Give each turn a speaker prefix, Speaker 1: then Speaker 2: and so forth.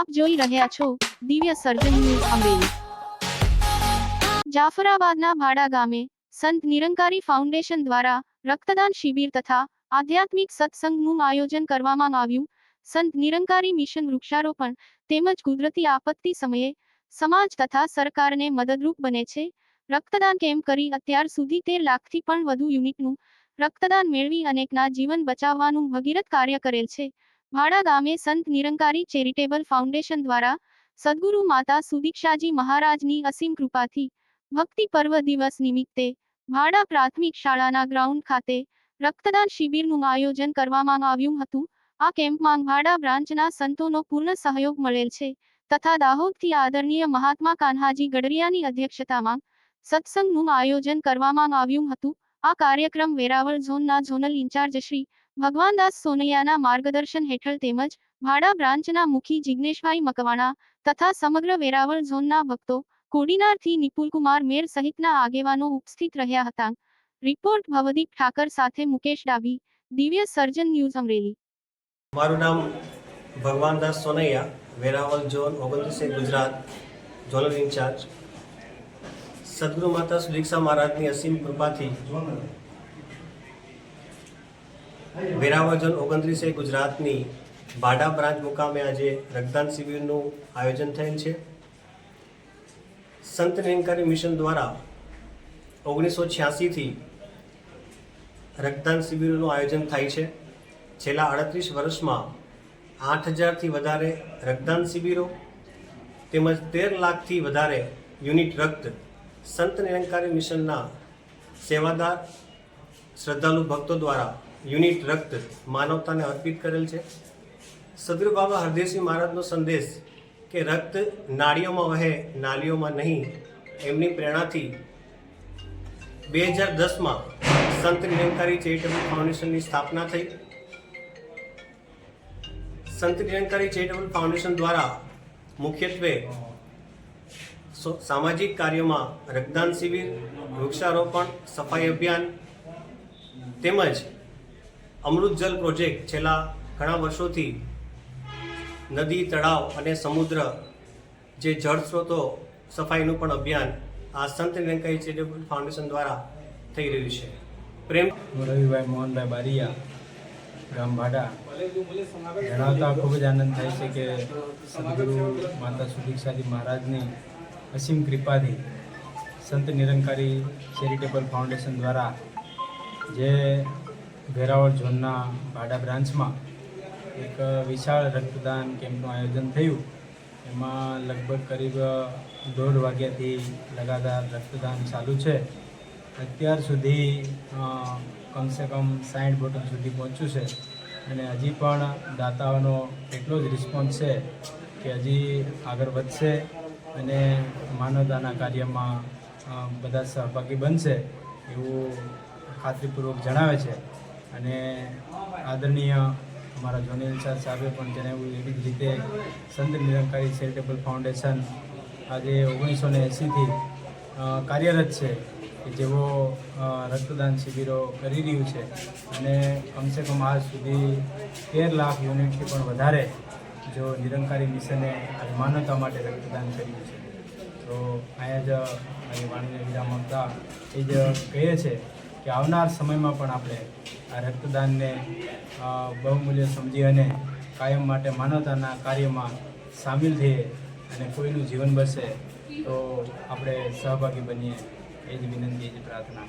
Speaker 1: આપ જોઈ રહ્યા છો દિવ્ય સર્જન ન્યૂઝ અમરેલી જાફરાબાદના ભાડા ગામે સંત નિરંકારી ફાઉન્ડેશન દ્વારા રક્તદાન શિબિર તથા આધ્યાત્મિક સત્સંગનું આયોજન કરવામાં આવ્યું. સંત નિરંકારી મિશન વૃક્ષારોપણ તેમજ કુદરતી આપત્તિ સમયે સમાજ તથા સરકારને મદદરૂપ બને છે. રક્તદાન કેમ્પ કરી અત્યાર સુધી તેર લાખથી પણ વધુ યુનિટનું રક્તદાન મેળવી અનેકના જીવન બચાવવાનું ભગીરથ કાર્ય કરેલ છે. ભાડા ગામે સંત નિરંકારી ચેરિટેબલ ફાઉન્ડેશન દ્વારા સદગુરુ માતા સુદીક્ષાજી મહારાજની અસીમ કૃપાથી ભક્તિ પર્વ દિવસ નિમિત્તે ભાડા પ્રાથમિક શાળાના ગ્રાઉન્ડ ખાતે રક્તદાન શિબિરનું આયોજન કરવામાં આવ્યું હતું. આ કેમ્પમાં ભાડા બ્રાન્ચના સંતોનો પૂર્ણ સહયોગ મળેલ છે તથા દાહોદથી આદરણીય મહાત્મા કાન્હાજી ગઢરિયાની અધ્યક્ષતામાં સત્સંગનું આયોજન કરવામાં આવ્યું હતું. આ કાર્યક્રમ વેરાવળ ઝોનના ઝોનલ ઇન્ચાર્જ શ્રી ભગવાનદાસ સોનૈયાના માર્ગદર્શન હેઠળ તેમજ ભાડા બ્રાન્ચના મુખી જિગ્નેશભાઈ મકવાણા તથા સમગ્ર વેરાવળ ઝોનના ભક્તો કોડીનારથી નિપુલકુમાર મેર સહિતના આગેવાનો ઉપસ્થિત રહ્યા હતા. રિપોર્ટ ભવદીપ ઠાકર સાથે મુકેશ ડાભી, દિવ્ય સર્જન ન્યૂઝ અમરેલી.
Speaker 2: મારું નામ ભગવાનદાસ સોનૈયા વેરાવલ ઝોન ઓગણત્રીસે ગુજરાત, ઝોનલ ઇન્ચાર્જ. સદગુરુ માતા સુદીક્ષા મહારાજની અસીમ કૃપાથી વેરાવળ ઝોન ઓગણત્રીસે ગુજરાતની બાડા બ્રાન્ચ મુકામે આજે રક્તદાન શિબિરનું આયોજન થયેલ છે. સંત નિરંકારી મિશન દ્વારા ઓગણીસો છ્યાસીથી રક્તદાન શિબિરનું આયોજન થાય છે. છેલ્લા અડત્રીસ વર્ષમાં આઠ હજારથી વધારે રક્તદાન શિબિરો તેમજ તેર લાખથી વધારે યુનિટ રક્ત સંત નિરંકારી મિશનના સેવાદાર શ્રદ્ધાળુ ભક્તો દ્વારા યુનિટ રક્ત માનવતાને અર્પિત કરેલ છે. સદગુરુ બાબા હરદેવસિંહ મહારાજનો સંદેશ કે રક્ત નાળીઓમાં વહે નાલીઓમાં નહીં, એમની પ્રેરણાથી બે હજાર દસમાં સંત નિરંકારી ચેરિટેબલ ફાઉન્ડેશનની સ્થાપના થઈ. સંત નિરંકારી ચેરિટેબલ ફાઉન્ડેશન દ્વારા મુખ્યત્વે સામાજિક કાર્યોમાં રક્તદાન શિબિર, વૃક્ષારોપણ, સફાઈ અભિયાન તેમજ અમૃત જલ પ્રોજેક્ટ છેલ્લા ઘણા વર્ષોથી નદી, તળાવ અને સમુદ્ર જે જળ સ્ત્રોતો સફાઈનું પણ અભિયાન આ સંત નિરંકારી ચેરિટેબલ ફાઉન્ડેશન દ્વારા થઈ રહ્યું છે. પ્રેમ
Speaker 3: રવિભાઈ મોહનભાઈ બારિયા, ગામ ભાડા. જણાવતા ખૂબ જ આનંદ થાય છે કે સદગુરુ માતા સુદીક્ષાજી મહારાજની અસીમ કૃપાથી સંત નિરંકારી ચેરિટેબલ ફાઉન્ડેશન દ્વારા જે વેરાવળ ઝોનના ભાડા બ્રાન્ચમાં એક વિશાળ રક્તદાન કેમ્પનું આયોજન થયું. એમાં લગભગ કરીબ દોઢ વાગ્યાથી લગાતાર રક્તદાન ચાલુ છે. અત્યાર સુધી કમસે કમ સાઠ બોટલ સુધી પહોંચ્યું છે અને હજી પણ દાતાઓનો એટલો જ રિસ્પોન્સ છે કે હજી આગળ વધશે અને માનવતાના કાર્યમાં બધા સહભાગી બનશે એવું ખાતરીપૂર્વક જણાવે છે. અને આદરણીય અમારા જોની ઇન્ચાર્જ સાહેબે પણ જણાવ્યું એવી જ રીતે સંત નિરંકારી ચેરિટેબલ ફાઉન્ડેશન આજે ઓગણીસો ને એંસીથી કાર્યરત છે કે જેઓ રક્તદાન શિબિરો કરી રહ્યું છે અને કમસે કમ આજ સુધી તેર લાખ યુનિટથી પણ વધારે જો નિરંકારી મિશને આજ માનવતા માટે રક્તદાન કર્યું છે. તો અહીંયા જ મારી વાણીને વિરામ આપતા એ જ કહે છે કે આવનાર સમયમાં પણ આપણે આ રક્તદાનને બહુમૂલ્ય સમજી અને કાયમ માટે માનવતાના કાર્યમાં સામેલ થઈએ અને કોઈનું જીવન બસે, તો આપણે સહભાગી બનીએ. એ જ વિનંતી, એ જ પ્રાર્થના.